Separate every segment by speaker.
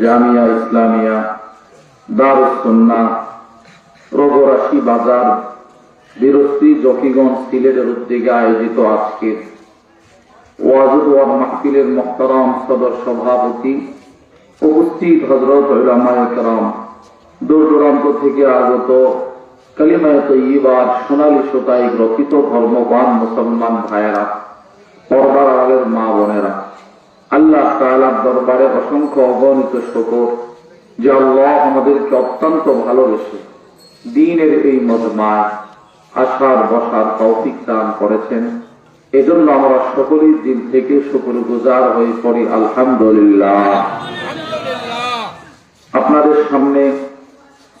Speaker 1: জামিয়া ইসলামিয়া দারুসন্না রবরাশি বাজার বিরস্তি জকিগঞ্জ সিলেটের উদ্যোগে আয়োজিত আজকের ওয়াজুদ ওয়ার মাহফিলের মোহতারাম সদর সভাপতি উপস্থিত হজরত কেরাম। দূর দূরান্ত থেকে আগত কালিমায় তৈবার সোনালী সোতায় গ্রথিত ধর্মবান মুসলমান ভাইয়েরা, পর্দার আলের মা বোনেরা আল্লাহ তাআলার দরবারে অসংখ্য অগণিত শকর যে আল্লাহ আমাদেরকে অত্যন্ত ভালোবেসে দিনের এই মজমায় আসার বসার তৌফিক দান করেছেন। এজন্য আমরা সকলেই দিন থেকে শুকুর গুজার হয়ে পড়ি আলহামদুলিল্লাহ। আপনাদের সামনে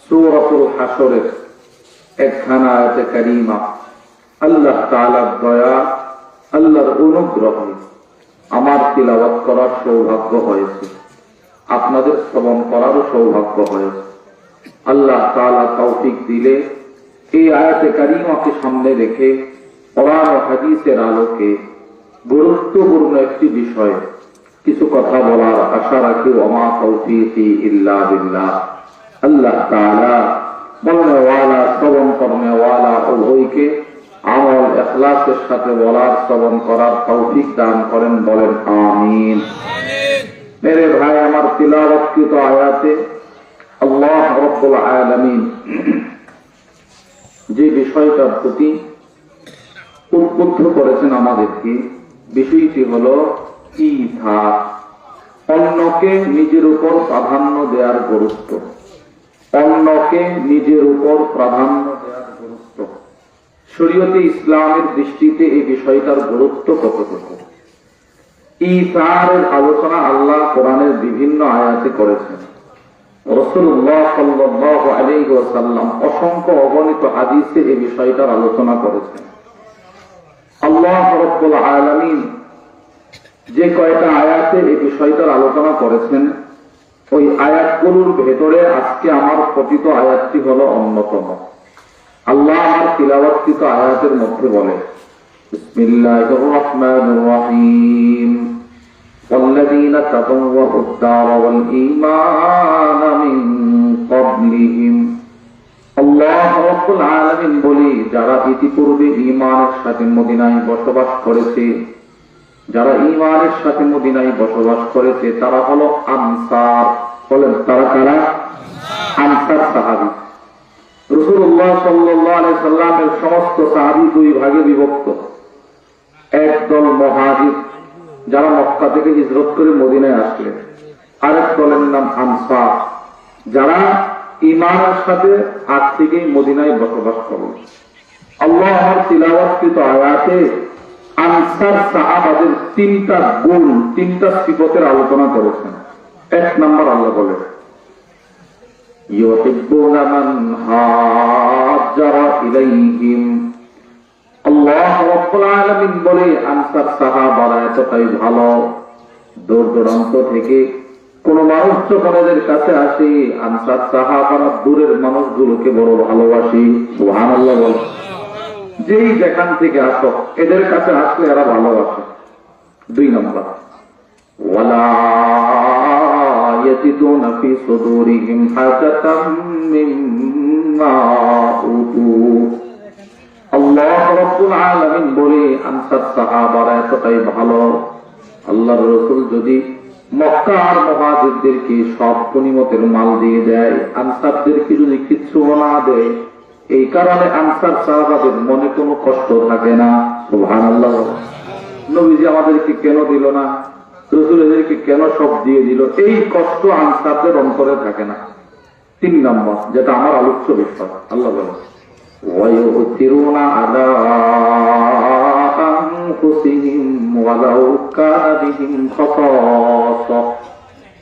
Speaker 1: সূরাতুল হাসরের একখানা আয়াতে কারিমা। আল্লাহ তাআলার দয়া আল্লাহর অনুগ্রহে। আমার তিলাওয়াত করার সৌভাগ্য হয়েছে। আপনাদের শ্রবণ করারও সৌভাগ্য হয়েছে। আল্লাহ তাআলা তৌফিক দিলে এই আয়াতে কারিমাকে সামনে রেখে কোরআন হাদিসের আলোকে গুরুত্বপূর্ণ একটি বিষয় কিছু কথা বলার আশা রাখি, ওমা তৌফিকি ইল্লা বিল্লাহ। আল্লাহ তাআলা বলনেওয়ালা শ্রবণ করনেওয়ালা উভয়কে আমল এখলাসের সাথে বলার শ্রবণ করার তৌফিক দান করেন বলেন আমিন। মেরে ভাই আমার তিলাবৎকৃত আয়াতে আল্লাহ রব্বুল আলামিন যে বিষয়টার প্রতি উদ্বুদ্ধ করেছেন আমাদেরকে বিষয়টি হলো ইথা অন্যকে নিজের উপর প্রাধান্য দেওয়ার গুরুত্ব। অন্যকে নিজের উপর প্রাধান্য শরীয়তে ইসলামের দৃষ্টিতে এই বিষয়টার গুরুত্ব কতটুকু? ইসারের আলোচনা আল্লাহ কোরআনের বিভিন্ন আয়াতে করেছেন। অসংখ্য অগণিত হাদিসে এই বিষয়টার আলোচনা করেছেন। আল্লাহ রব্বুল আলামিন যে কয়টা আয়াতে এই বিষয়টার আলোচনা করেছেন, ওই আয়াতগুলোর ভেতরে আজকে আমার পঠিত আয়াতটি হলো অন্যতম। আল্লাহ আমার তিলাবৎকৃত আয়াতের মধ্যে বলে বিসমিল্লাহির রহমানির রহিম والذين تبوأوا الدار والإيمان من قبلهم আল্লাহ রব্বুল আলামিন বলি যারা ইতিপূর্বে ঈমানের সাথে মদিনায় বসবাস করেছে যারা ঈমানের সাথে মদিনায় বসবাস করেছে তারা হলো আনসার বলেন তারা কারা আনসার সাহাবী রসুল্লাহ সাল্লাহ সাল্লামের সমস্ত সাহাবি দুই ভাগে বিভক্ত। একদল মহাজির, যারা মক্কা থেকে হিজরত করে মদিনায় আসলেন। আরেক দলের নাম যারা ইমানের সাথে আজ থেকেই মদিনায় বসবাস করল আল্লাহ আমার তিলাবাসকৃত আয়াতে আনসার সাহাবাদের তিনটা গুণ, তিনটা সিফতের আলোচনা করেছেন। এক নম্বর আল্লাহ বলে يحبون من هاجر إليهم আল্লাহ রব্বুল আলামিন বলে আনসার সাহাবারা এতটাই ভালো দূর দূরান্ত থেকে কোন মানুষ যখন এদের কাছে আসে আনসার সাহাবারা দূরের মানুষগুলোকে বড় ভালোবাসি সুহান আল্লাহ বল যেই যেখান থেকে আসো এদের কাছে আসলে এরা ভালোবাসে দুই নম্বর ওয়ালা يجدون في صدورهم حاجة مما أوتوا আল্লাহ রব্বুল আলামিন বলে আনসার সাহাবারা এতটাই ভালো আল্লাহর রসুল যদি মক্কা আর মহাজিদদেরকে সব গনিমতের মাল দিয়ে দেয় আনসারদেরকে যদি কিচ্ছু না দেয় এই কারণে আনসার সাহাবাদের মনে কোনো কষ্ট থাকে না সুবহানাল্লাহ নবীজি আমাদেরকে কেন দিল না রসুল এদেরকে কেন সব দিয়ে দিল এই কষ্ট আনসারদের অন্তরে থাকে না তিন নম্বর যেটা আমার আলোচ্য বিষয় আল্লাহ বলে ويؤثرون على أنفسهم ولو كان بهم خصاصة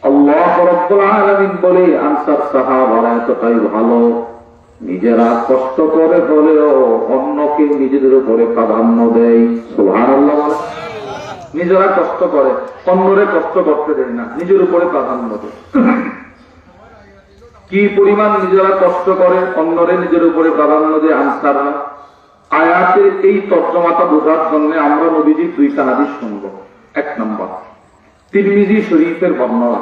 Speaker 1: আল্লাহ রব্বুল রব্বুল আলামিন বলে আনসার সাহাবারা এতটাই ভালো নিজেরা কষ্ট করে হলেও অন্যকে নিজেদের উপরে প্রাধান্য দেয় সুবহানাল্লাহ বলে। নিজেরা কষ্ট করে অন্যরে কষ্ট করতে দেয় না নিজের উপরে প্রাধান্য দেয় কি পরিমাণ নিজেরা কষ্ট করে অন্যরে নিজের উপরে প্রাধান্য দেয় আনসাররা আয়াতের এই তর্জমাটা বোঝার জন্য আমরা নবীজির দুইটা হাদিস শুনবো এক নম্বর তিরমিজি শরীফের বর্ণনা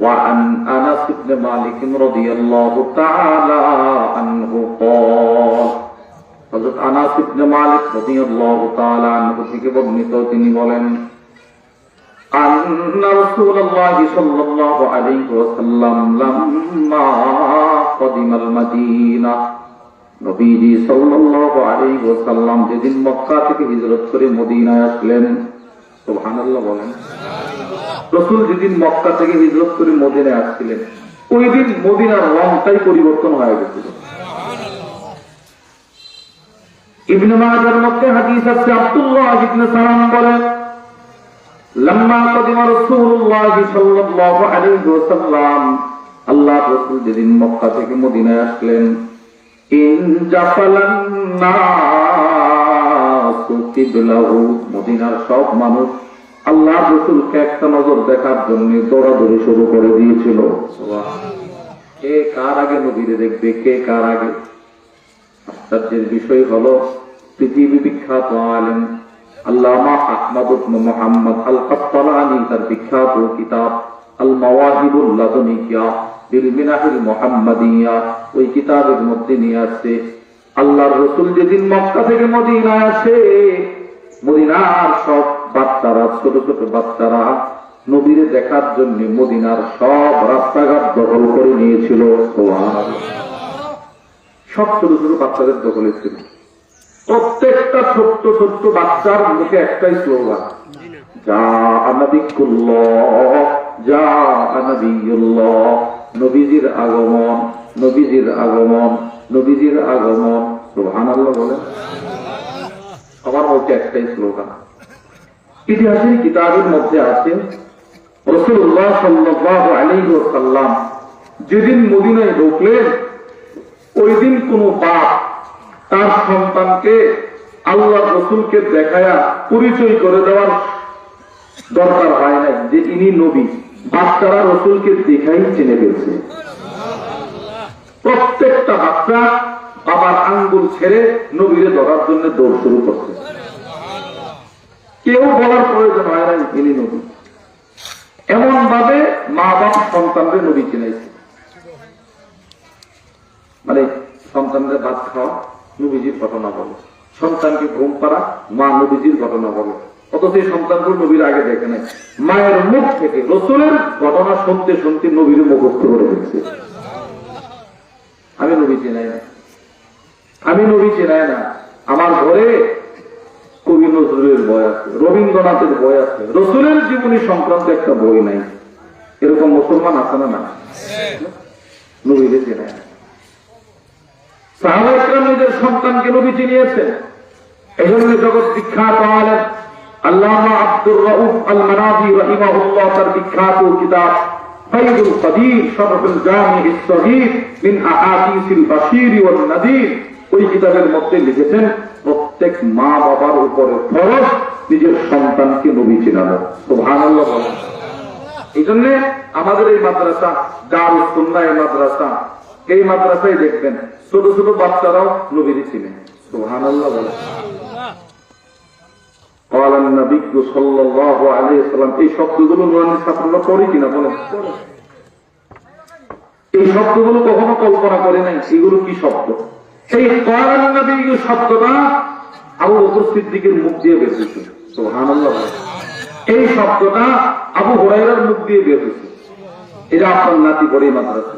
Speaker 1: وعن انس بن مالك رضي الله تعالى عنه قال হযরত আনাস ইবনে মালিক রাদিয়াল্লাহু তাআলা আনহু থেকে বর্ণিত তিনি বলেন أن رسول الله صلى الله عليه وسلم لما قدم المدينة নবীজি সাল্লাল্লাহু আলাইহি ওয়াসাল্লাম যেদিন মক্কা থেকে হিজরত করে মদিনায় আসলেন সুবহানাল্লাহ বলেন রসুল যেদিন মক্কা থেকে হিজরত করে মদিনায় আসছিলেন ওই দিন মদিনার রংটাই পরিবর্তন হয়ে গেছিল ইবনে মাজার মধ্যে হাদিস আছে আব্দুল্লাহ ইবনে সালাম বলেন লম্মা কদিমা রাসূলুল্লাহ সাল্লাল্লাহু আলাইহি ওয়াসাল্লাম আল্লাহ রাসূল যেদিন মক্কা থেকে মদিনায় আসলেন ইন জাফালান নাসু কিবলাহু মদিনার সব মানুষ আল্লাহ রসুলকে একটা নজর দেখার জন্য দৌড়াদৌড়ি শুরু করে দিয়েছিল। কে কার আগে নদীরে দেখবে কে কার আগে আশ্চর্যের বিষয় হলো পৃথিবী বিখ্যাত আলেম আল্লামা আহমদ মুহাম্মদ আল কাত্তালানি তার বিখ্যাত কিতাব আল মাওয়াহিবুল লাদুনিয়া, বিল মিনাহিল মুহাম্মাদিয়া, ওই কিতাবের মধ্যে নিয়ে আসছে আল্লাহর রসুল যেদিন মক্কা থেকে আসে, মদিনার সব বাচ্চারা, ছোট ছোট বাচ্চারা নবীরে দেখার জন্য মদিনার সব রাস্তাঘাট দখল করে নিয়েছিল সুবহানাল্লাহ। সব ছোট ছোট বাচ্চাদের দখলে ছিল। প্রত্যেকটা ছোট্ট ছোট্ট বাচ্চার মুখে একটাই স্লোগান যা আনাবিকুল্লাহ, যা আনাবিউল্লাহ নবীজির আগমন নবীজির আগমন নবীজির আগমন। সুবহানাল্লাহ বলেন। সবার মধ্যে একটাই স্লোগান ইতিহাসের কিতাবের মধ্যে আছে রসুল্লাহ সাল্লাহ আলাইহি ওয়াসাল্লাম যেদিন মদিনায় ঢুকলেন ওই দিন কোন বাপ তার সন্তানকে আল্লাহ রসুলকে দেখায়া পরিচয় করে দেওয়ার দরকার হয় নাই, যে ইনি নবী। বাচ্চারা রসুলকে দেখাই চিনে ফেলছে। প্রত্যেকটা বাচ্চা বাবার আঙ্গুল ছেড়ে নবীরে ধরার জন্য দৌড় শুরু করছে। কেউ বলার প্রয়োজন হয় না ইনি নবী। এমন ভাবে মা বাপ সন্তানদের নবী চিনাইছে। মানে সন্তানদের ভাত খাওয়া নবীজির ঘটনা বলে। সন্তানকে ঘুম পাড়া মা নবীজির ঘটনা বলে। অথচ এই সন্তানগুলো নবীর আগে দেখে নাই। মায়ের মুখ থেকে রসুলের ঘটনা শুনতে শুনতে নবীর মুখস্থ করে দিচ্ছে আমি নবী চেনাই না। আমি নবী চেনাই না। আমার ঘরে কবি নজরুলের বই আছে রবীন্দ্রনাথের বই আছে। রসুলের জীবনী সংক্রান্ত একটা বই নাই। এরকম মুসলমান আছে না না নবীরে চেনায় না। নিজের সন্তানকে নবী চিনিয়েছেন। এই জন্য জগৎ আল্লামা আব্দুর আল মানাফি রাহিমাহুল্লাহ তার বিখ্যাত কিতাব ওই কিতাবের মধ্যে লিখেছেন, প্রত্যেক মা বাবার উপরে ফরজ নিজের সন্তানকে নবী চিনানো। বলেন। এই জন্য আমাদের এই মাদ্রাসা দারুল সুন্নাহ এই মাদ্রাসা এই মাদ্রাসায় দেখবেন ছোট ছোট বাচ্চারাও নবীর ছিলেন সোহান আল্লাহ আবু সিদ্দিকের মুখ দিয়ে বের হয়েছে। এই শব্দটা আবু হরাইরার মুখ দিয়ে বের হয়েছে। এটা আপনার নাতি পরে মাদ্রাসা।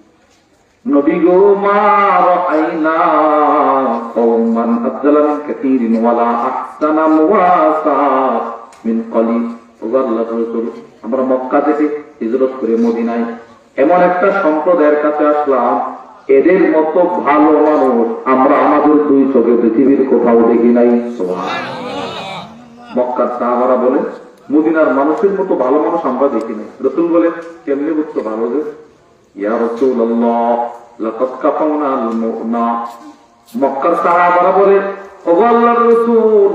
Speaker 1: আমরা মক্কা থেকে হিজরত করে মদিনায় এমন একটা সম্প্রদায়ের কাছে আসলাম, এদের মতো ভালো মানুষ আমরা আমাদের দুই চোখে পৃথিবীর কোথাও দেখি নাই। মক্কার সাহাবারা বলে, মদিনার মানুষের মতো ভালো মানুষ আমরা দেখি নাই। রসুল বলে, কেমনি বুঝতো ভালো যে ইয়া রসুল লাকাদ কাফাউনা আল মুনা মক্কার সাহাবারা বলে, ওগো আল্লাহর রসুল,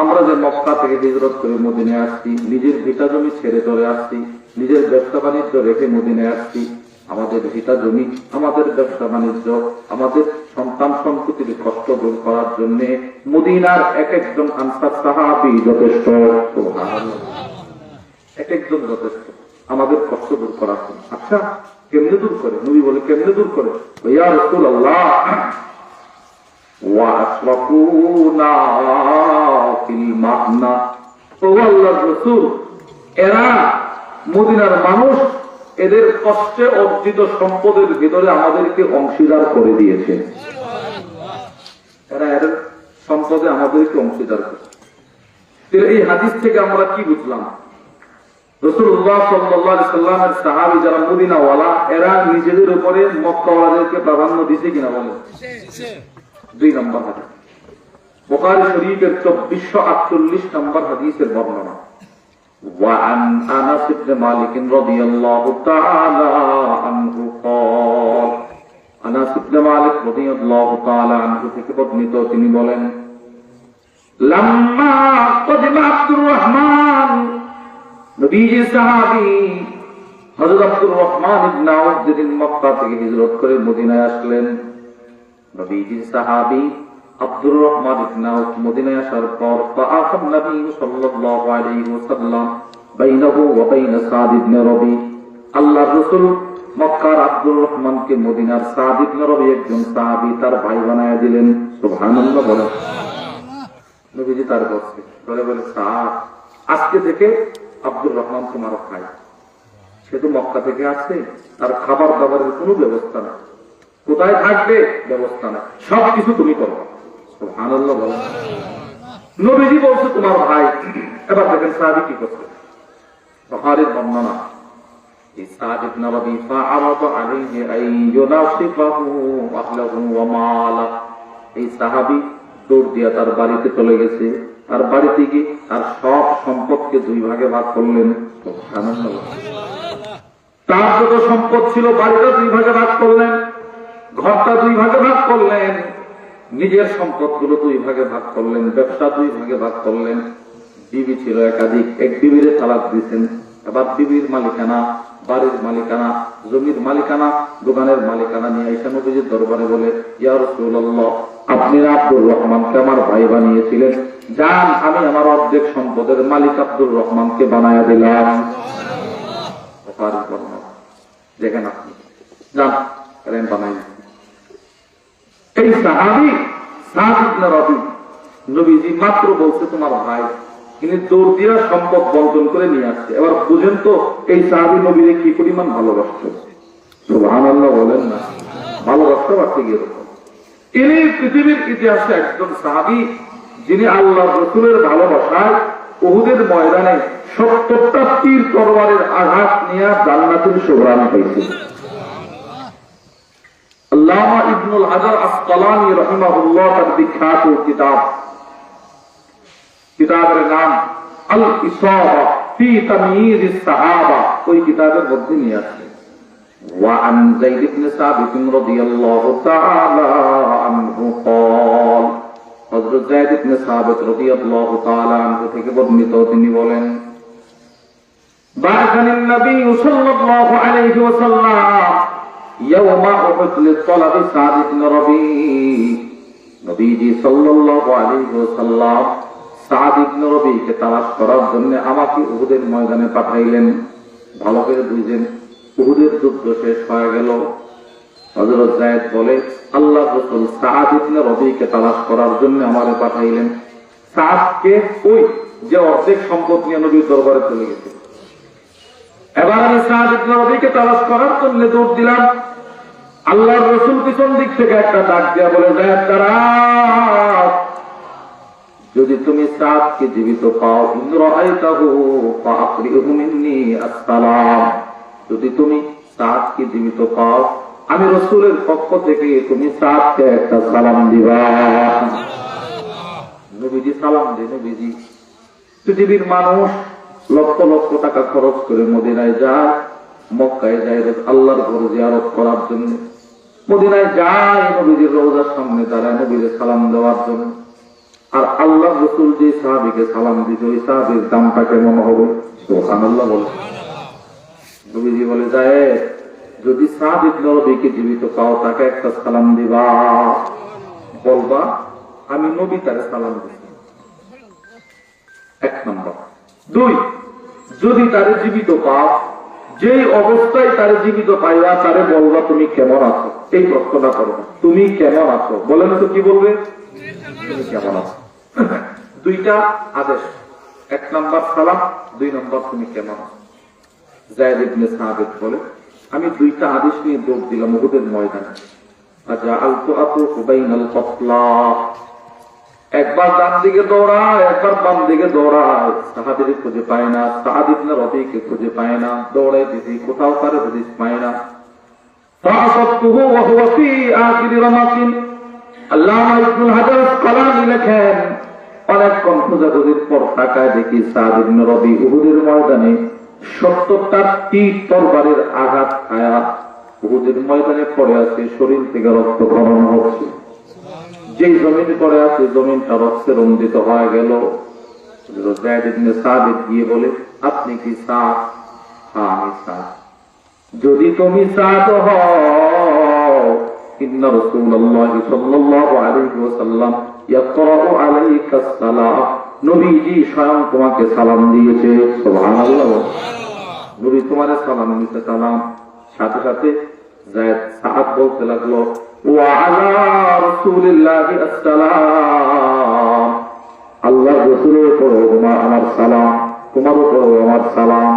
Speaker 1: আমরা যে মক্কা থেকে হিজরত করে মদিনায় আসছি, নিজের ভিটা জমি ছেড়ে চলে আসছি, নিজের ব্যবসা বাণিজ্য রেখে মদিনায় আসছি, আমাদের ভিটা জমি, আমাদের ব্যবসা বাণিজ্য, আমাদের সন্তান সম্পত্তির কষ্ট দূর করার জন্য মদিনার এক একজন আনসার সাহাবি যথেষ্ট। এক একজন যথেষ্ট। আমাদের কষ্ট দূর করার জন্য। আচ্ছা কেমনে দূর করে? নবী বলে, কেমনে দূর করে? এরা মদিনার মানুষ, এদের কষ্টে অর্জিত সম্পদের ভিতরে আমাদেরকে অংশীদার করে দিয়েছে। এরা এদের সম্পদে আমাদেরকে অংশীদার করে। এই হাদিস থেকে আমরা কি বুঝলাম? রসুল্লাহ সাল্লাহ সাল্লামের সাহাবি যারা মদিনাওয়ালা এরা নিজেদের উপরে মক্কাওয়ালাদেরকে প্রাধান্য দিছে কিনা বলে দুই নম্বর হাদিস বোকারি শরীফের চব্বিশশো আটচল্লিশ নম্বর হাদিসের বর্ণনা وعن انس بن مالك رضي الله تعالى عنه قال انس بن مالك رضي الله تعالى عنه থেকে বর্ণিত তিনি বলেন لما قدم عبد الرحمن নবীজি সাহাবী হযরত আব্দুর রহমান ইবনে আউফ যেদিন মক্কা থেকে হিজরত করে মদিনায় আসলেন। নবীজি সাহাবী আব্দুর রহমান ইবনে আউফ মদিনায় আসার পর ফাআখান নবী সাল্লাল্লাহু আলাইহি ওয়াসাল্লাম বাইনাহু ওয়া বাইনা সাদ ইবনে রবি। আল্লাহর রাসূল মক্কার আব্দুর রহমানকে মদিনার সাদ ইবনে রবি একজন সাহাবী তার ভাই বানায়া দিলেন। সুবহানাল্লাহ বলেন। নবীজি তার বলছে বলে বলে সাদ আজকে থেকে আব্দুর রহমান তোমার ভাই। সে তো মক্কা থেকে আসছে তার খাবার দাবারের কোনো ব্যবস্থা নেই। কোথায় থাকবে? ব্যবস্থা নেই। সব কিছু তুমি করো। বলো। নবীজি বলছে তোমার ভাই। এবার দেখেন সাহাবি কি করছে। বহারের বর্ণনা। তার বাড়িতে চলে গেছে। তার বাড়িতে গিয়ে আর সব সম্পদকে দুই ভাগে ভাগ করলেন তার যত সম্পদ ছিল, বাড়িটা দুই ভাগে ভাগ করলেন, ঘরটা দুই ভাগে ভাগ করলেন, নিজের সম্পদগুলো দুই ভাগে ভাগ করলেন, ব্যবসা দুই ভাগে ভাগ করলেন। বিবি ছিল একাধিক, এক বিবিরে তালাক দিয়েছেন এবার বিবির মালিকানা, বাড়ির মালিকানা, জমির মালিকানা, দোকানের মালিকানা নিয়ে আইসা নবীজির দরবারে বলে, ইয়া রাসূলুল্লাহ, আপনি আব্দুর রহমানকে আমার ভাই বানিয়েছিলেন। যান, আমি আমার অর্ধেক সম্পদের মালিক আব্দুর রহমানকে বানায়া দিলাম। দেখেন আপনি। যান আমি বানাই এই সাহাবি ইবনে নবীজি মাত্র বলছে, তোমার ভাই তিনি দৌড় দিয়া সম্পদ বন্টন করে নিয়ে আসছে। এবার বুঝেন তো, এই সাহাবি নবীরে কি পরিমাণ ভালোবাসত সুবহানাল্লাহ বলেন না। ভালোবাসতে পারছে গিয়ে ইনি পৃথিবীর ইতিহাসে একজন সাহাবি, যিনি আল্লাহ রসুলের ভালোবাসায় উহুদের ময়দানে সত্তরটা তীর তরবারের আঘাত নিয়ে জান্নাতের সুগ্রাম পাইছিল আল্লামা ইবনুল হাজার আসকালানি রহিমাহুল্লাহ তার বিখ্যাত কিতাব কিতাবের নাম আল ইসাবা ফি তাময়িজ সাহাবা ওই কিতাবের মধ্যে নিয়ে আসছে وعن زيد بن ثابت رضي الله تعالى عنه قال হযরত যায়েদ ইবনে সাবিত রাদিয়াল্লাহু তাআলা আনহু থেকে বর্ণিত তিনি বলেন بعثني النبي صلى الله عليه وسلم يوم أحد للطلب سعد بن ربيع নবীজি সাল্লাল্লাহু আলাইহি ওয়াসাল্লাম অর্ধেক সম্পদ নিয়ে নবীর দরবারে চলে গেছে। এবার আমি রবিকে তালাশ করার জন্য দৌড় দিলাম। আল্লাহর রসুল পিছন দিক থেকে একটা ডাক দিয়া বলে যায় তারা যদি তুমি সাতকে জীবিত পাও আসসালাম। যদি তুমি সাতকে জীবিত পাও, আমি রসুলের পক্ষ থেকে তুমি সাতকে একটা সালাম দিবা। নবীজি সালাম দে, নবীজি। পৃথিবীর মানুষ লক্ষ লক্ষ টাকা খরচ করে মদিনায় যায়, মক্কায় যায় আল্লাহর ঘর জিয়ারত করার জন্য। মদিনায় যায় নবীজির রোজার সামনে দাঁড়ায় নবীদের সালাম দেওয়ার জন্য। আর আল্লাহ রসুল যে সাহাবিকে সালাম দিত ওই সাহাবির দামটা কেমন হবে? সোহান আল্লাহ বলে। নবীজি বলে যায় যদি সাহাবিক নবীকে জীবিত পাও, তাকে একটা সালাম দিবা। বলবা, আমি নবী তাকে সালাম দিচ্ছি এক নম্বর। দুই, যদি তারে জীবিত পাও যে অবস্থায় তারে জীবিত পাইবা, তারে বলবা, তুমি কেমন আছো? এই প্রশ্নটা করো। তুমি কেমন আছো? বলেন তো কি বলবে? তুমি কেমন আছো? দুইটা আদেশ এক নম্বর সালাম দুই নম্বর তুমি কেমন আছো জায়দ ইবনে সাহাবেদ বলে আমি দুইটা আদেশ নিয়ে যোগ দিলাম উহুদের ময়দানে আচ্ছা আলতু আপু হুবাইনাল কতলা একবার ডান দিকে দৌড়ায় একবার বাম দিকে দৌড়ায় সাহাবির খুঁজে পায় না সাহাদিব না রবিকে খুঁজে পায় না দৌড়াই দিদি কোথাও তার হদিস পায় না فأصبته وهو في آخر رمق আল্লামা ইবনুল হাজার আসকালানি লেখেন অনেকক্ষণ খোঁজাখুঁজির পর তাকায় দেখি সাদ রবি উহুদের ময়দানে সত্তরটা তীর তরবারের আঘাত খায়া উহুদের ময়দানে পড়ে আছে, শরীর থেকে রক্ত খনন হচ্ছে। যে জমিন পড়ে আছে, জমিনটা রক্তে রঞ্জিত হয়ে গেল। গিয়ে বলে, আপনি কি সাদ? হ্যাঁ আমি সাদ। যদি তুমি সাদ হও ইন্ন রাসূলুল্লাহ সাল্লাল্লাহু আলাইহি ওয়াসাল্লাম ইয়াকরাউ আলাইকা সালাম নবীজি স্বয়ং তোমাকে সালাম দিয়েছে সুবহানাল্লাহ নবী তোমারে সালাম দিতে সালাম সাথে সাথে জায়েদ সাদ বলতে লাগল ওয়া আলা রাসূলিল্লাহি আসসালাম আল্লাহ রসুলের তোমার আমার সালাম তোমার উপরও আমার সালাম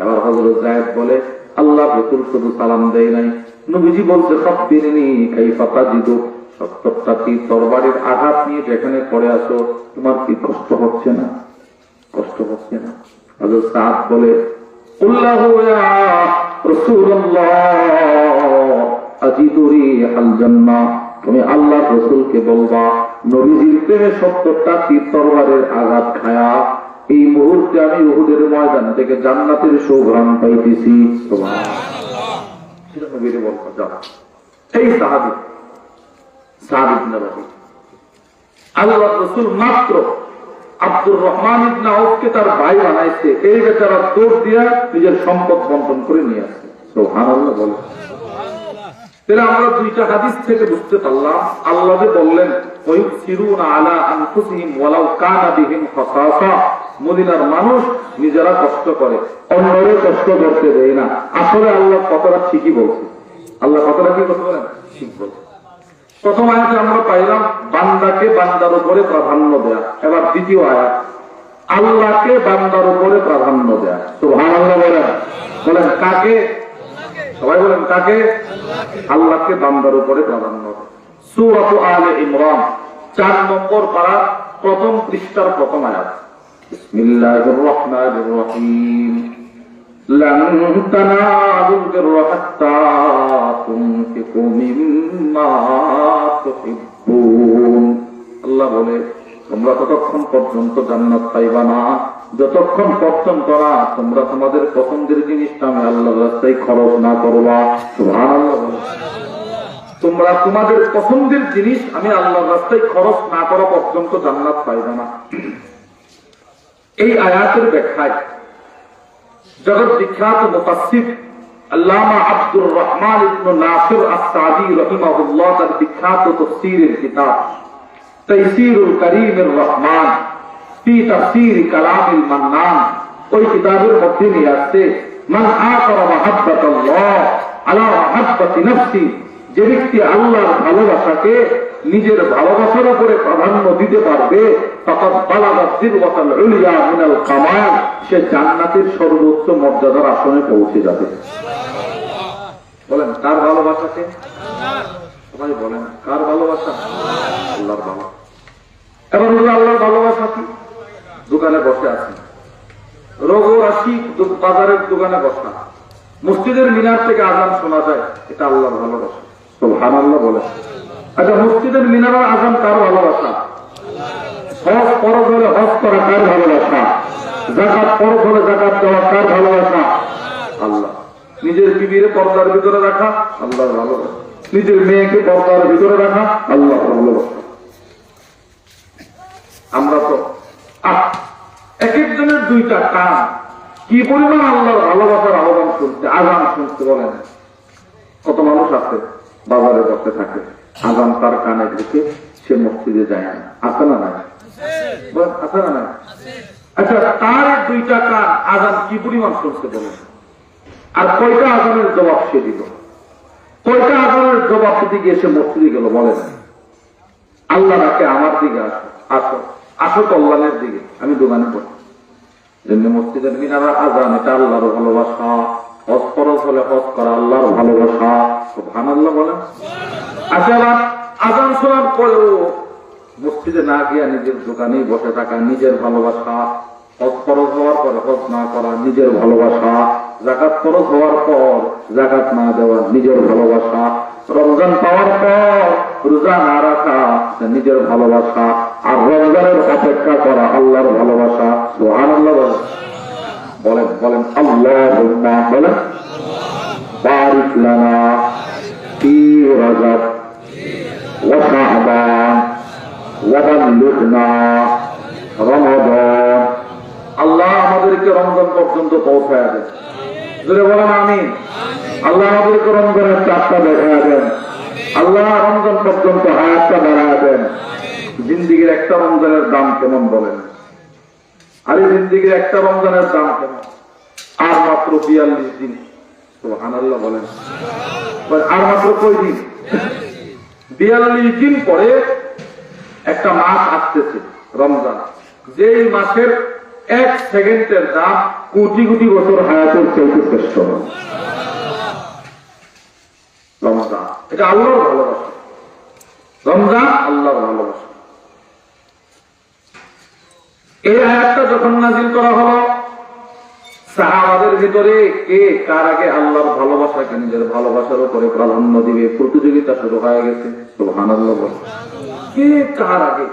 Speaker 1: এবার হজরত জায়দ বলে আল্লাহ রসুল শুধু সালাম দেয় নাই নবীজি বলছে, সব তিনি এই ফাতা দিত সত্তরটা তীর তরবারির আঘাত নিয়ে যেখানে পড়ে আসো তোমার কি কষ্ট হচ্ছে না? কষ্ট হচ্ছে না। হজরত সাদ বলে উল্লাহ তুমি আল্লাহ রসুলকে বলবা, নবীজির প্রেমে সত্তরটা তীর তরবারের আঘাত খায়া? এই মুহূর্তে আমি উহুদের ময়দান থেকে জান্নাতের সৌঘ্রাণ পাইতেছি। সুবহানাল্লাহ। সেটা নবীরে। এই সাহাবি সাহাবি ইবনে আল্লাহ রসুল মাত্র আব্দুর রহমান ইবনে তার ভাই বানাইছে। এই বেচারা দৌড় দিয়া নিজের সম্পদ বন্টন করে নিয়ে আসছে। সুবহানাল্লাহ, বলে। তাহলে আমরা দুইটা হাদিস থেকে বুঝতে পারলাম। আল্লাহ বললেন ওই সিরুন আলা আনফুসিহিম ওয়ালাউ কানা বিহিম খাসাসা মদিনার মানুষ নিজেরা কষ্ট করে। অন্যরে কষ্ট করতে দেয় না। আসলে আল্লাহ কতটা ঠিকই বলছে। আল্লাহ কতটা কি ঠিক বলছে। প্রথম আয়াতে আমরা পাইলাম, বান্দাকে বান্দার উপরে প্রাধান্য দেয়া। এবার দ্বিতীয় আয়াত, আল্লাহকে বান্দার উপরে প্রাধান্য দেয়া। তো আল্লাহ বলেন। বলেন, কাকে? সবাই বলেন, কাকে? আল্লাহকে বান্দার উপরে প্রাধান্য সুরত আলে ইমরান, চার নম্বর পারা প্রথম পৃষ্ঠার প্রথম আয়াত। বিসমিল্লাহির রহমানির রহিম لن تنالوا البر حتى تنفقوا مما تحبون আল্লাহ বলে তোমরা ততক্ষণ পর্যন্ত জান্নাত পাইবা না যতক্ষণ পর্যন্ত না তোমরা তোমাদের পছন্দের জিনিসটা আমি আল্লাহ রাস্তায় খরচ না করবা সুবহানাল্লাহ বলে। তোমরা তোমাদের পছন্দের জিনিস আমি আল্লাহ রাস্তায় খরচ না করা পর্যন্ত জান্নাত পাইবা না এই আয়াতের ব্যাখ্যায় জগৎ বিখ্যাত মুফাসসির আল্লামা আব্দুর রহমান ইবনে নাসির আস-সাদি রাহিমাহুল্লাহ তার বিখ্যাত তাফসীরের কিতাব তাইসিরুল করিমের রহমান ফি তাফসীর কালামিল মান্নান। ওই কিতাবের মধ্যে নিয়ে আসছে, মান আকারা মাহাব্বাতাল্লাহ আলা মাহাব্বাতি নফসি যে ব্যক্তি আল্লাহর ভালোবাসাকে নিজের ভালোবাসার উপরে প্রাধান্য দিতে পারবে, তখন উলিয়া মিনাল সে জান্নাতের সর্বোচ্চ মর্যাদার আসনে পৌঁছে যাবে। বলেন, কার ভালোবাসাকে সবাই বলেন, কার ভালোবাসা? আল্লাহর এবার আল্লাহর ভালোবাসা কি? দোকানে বসে আছি। আছি দো- বাজারের দোকানে বসা। মসজিদের মিনার থেকে আজান শোনা যায়, এটা আল্লাহর ভালোবাসা। তো ভান আল্লাহ বলে আচ্ছা মসজিদের মিনারের আজান কার ভালোবাসা? হজ পরব হলে হজ করা কার ভালোবাসা? জাকাত পরব হলে জাকাত দেওয়া কার ভালোবাসা? আল্লাহ। নিজের বিবিরে পর্দার ভিতরে রাখা, আল্লাহর ভালোবাসা। নিজের মেয়েকে পর্দার ভিতরে রাখা, আল্লাহর ভালোবাসা। আমরা তো এক একজনের দুইটা কান। কি পরিমাণ আল্লাহর ভালোবাসার আহ্বান শুনতে আগান শুনতে বলেন কত মানুষ আছে, বাজারে বসে থাকে। আগান তার কানে ঢুকে সে মসজিদে যায় না। আছে না নাই? আছে না নাই? আচ্ছা তার দুইটা কান আজান কি পরিমাণ শুনতে বলেন আর কয়টা আজানের জবাব সে দিল? কয়টা আজানের জবাব দিতে গিয়ে সে মসজিদে গেল বলেন আল্লাহ রাখে আমার দিকে আসো আসো। আসো কল্যাণের দিকে, আমি দোকানে পড়ি জন্য মসজিদের মিনারা আজান, এটা আল্লাহর ভালোবাসা। হজ ফরজ হলে হজ করা আল্লাহর ভালোবাসা। ভান আল্লাহ বলেন। আচ্ছা আবার আজান শোনার পরেও মসজিদে না গিয়া নিজের দোকানেই বসে থাকা, নিজের ভালোবাসা, হজ ফরজ হওয়ার পরে হজ না করা, নিজের ভালোবাসা, জাকাত ফরজ হওয়ার পর জাকাত না দেওয়া, নিজের ভালোবাসা, রমজান পাওয়ার পর রোজা না রাখা নিজের ভালোবাসা, আর রমজানের অপেক্ষা করা আল্লাহর ভালোবাসা সোহান আল্লাহ বলেন বলেন আল্লাহ বলেন, বারিক লানা ফি রজব وشعبان وبلغنا رمضان আল্লাহ আমাদেরকে রমজান পর্যন্ত পৌঁছায় দেন জোরে বলেন আমি আল্লাহ আমাদেরকে রমজানের চারটা দেখা দেন আল্লাহ রমজান পর্যন্ত হায়াতটা বাড়ায় দেন জিন্দিগির একটা রমজানের দাম কেমন বলেন আরে জিন্দিগির একটা রমজানের দাম কেমন আর মাত্র বিয়াল্লিশ দিন তো আল্লাহ বলেন বলেন, আর মাত্র কই দিন বিয়াল্লিশ দিন পরে একটা মাস আসতেছে, রমজান। যেই মাসের এক সেকেন্ডের দাম কোটি কোটি বছর হায়াতের চলতে শ্রেষ্ঠ। রমজান, এটা আল্লাহর ভালোবাসা। রমজান, আল্লাহর ভালোবাসা। এই আয়াতটা যখন নাজিল করা হলো সাহাবাদের ভিতরে কে কার আগে আল্লাহর ভালোবাসাকে নিজের ভালোবাসার উপরে প্রাধান্য দিবে প্রতিযোগিতা শুরু হয়ে গেছে সুবহান আল্লাহ বলে। কে কার আগে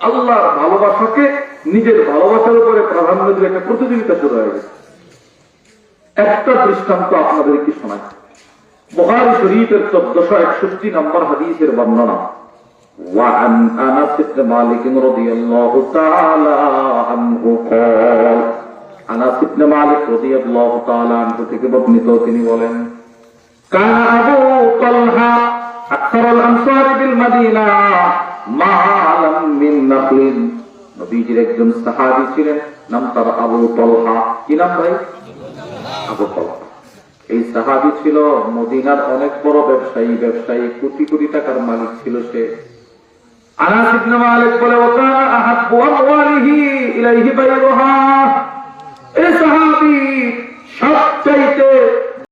Speaker 1: আল্লাহর ভালোবাসাকে নিজের ভালোবাসার উপরে প্রাধান্য দিবে একটা প্রতিযোগিতা শুরু হয়ে গেছে একটা দৃষ্টান্ত আপনাদের কি শোনায় বহারি শরীফের চোদ্দশো একষট্টি নম্বর হাদিসের বর্ণনা وعن انس بن مالك رضي الله تعالى عنه قال আনাস ইবনে মালিক রাদিয়াল্লাহু তাআলা আনহু থেকে বর্ণিত, তিনি বলেন আবু তালহা আনসার বিল মদিনা মালাম মিন নবীজির একজন সাহাবী ছিলেন, নাম তার আবু তালহা। কি নাম ভাই? আবু তালহা। এই সাহাবী ছিল মদিনার অনেক বড় ব্যবসায়ী ব্যবসায়ী, কোটি কোটি টাকার মালিক ছিল সে। আনাস ইবনে মালিক বলে ওকানা আহাব্বু আমওয়ালিহি ইলাইহি বাইরুহা। এই সাহাবি সবচাইতে